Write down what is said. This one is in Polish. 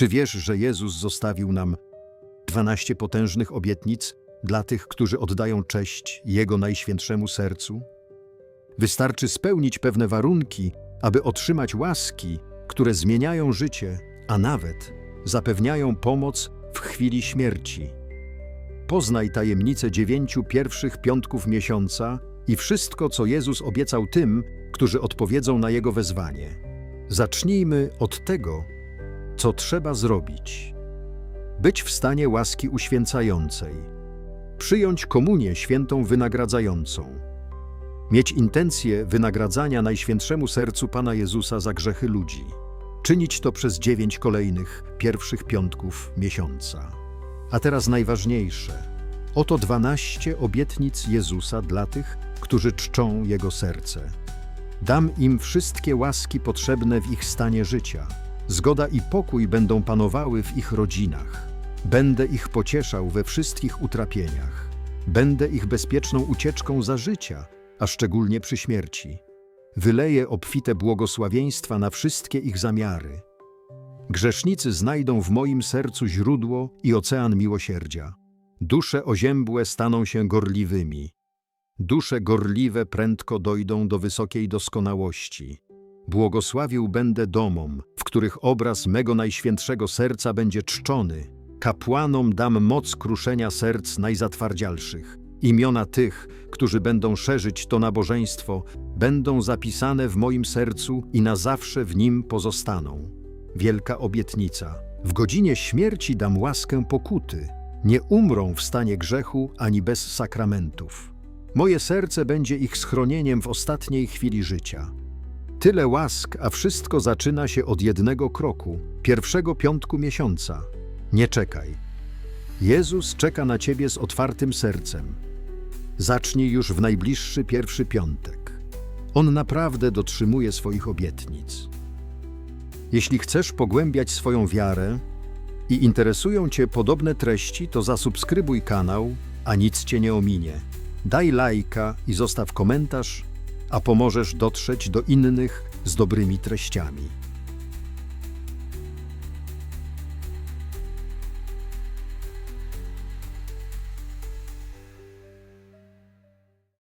Czy wiesz, że Jezus zostawił nam 12 potężnych obietnic dla tych, którzy oddają cześć Jego najświętszemu sercu? Wystarczy spełnić pewne warunki, aby otrzymać łaski, które zmieniają życie, a nawet zapewniają pomoc w chwili śmierci. Poznaj tajemnicę dziewięciu pierwszych piątków miesiąca i wszystko, co Jezus obiecał tym, którzy odpowiedzą na Jego wezwanie. Zacznijmy od tego, co trzeba zrobić. Być w stanie łaski uświęcającej. Przyjąć komunię świętą wynagradzającą. Mieć intencję wynagradzania Najświętszemu Sercu Pana Jezusa za grzechy ludzi. Czynić to przez dziewięć kolejnych, pierwszych piątków miesiąca. A teraz najważniejsze. Oto dwanaście obietnic Jezusa dla tych, którzy czczą Jego serce. Dam im wszystkie łaski potrzebne w ich stanie życia. Zgoda i pokój będą panowały w ich rodzinach. Będę ich pocieszał we wszystkich utrapieniach. Będę ich bezpieczną ucieczką za życia, a szczególnie przy śmierci. Wyleję obfite błogosławieństwa na wszystkie ich zamiary. Grzesznicy znajdą w moim sercu źródło i ocean miłosierdzia. Dusze oziębłe staną się gorliwymi. Dusze gorliwe prędko dojdą do wysokiej doskonałości. Błogosławił będę domom, w których obraz mego najświętszego serca będzie czczony. Kapłanom dam moc kruszenia serc najzatwardzialszych. Imiona tych, którzy będą szerzyć to nabożeństwo, będą zapisane w moim sercu i na zawsze w nim pozostaną. Wielka obietnica. W godzinie śmierci dam łaskę pokuty. Nie umrą w stanie grzechu ani bez sakramentów. Moje serce będzie ich schronieniem w ostatniej chwili życia. Tyle łask, a wszystko zaczyna się od jednego kroku, pierwszego piątku miesiąca. Nie czekaj. Jezus czeka na ciebie z otwartym sercem. Zacznij już w najbliższy pierwszy piątek. On naprawdę dotrzymuje swoich obietnic. Jeśli chcesz pogłębiać swoją wiarę i interesują Cię podobne treści, to zasubskrybuj kanał, a nic Cię nie ominie. Daj lajka i zostaw komentarz, a pomożesz dotrzeć do innych z dobrymi treściami.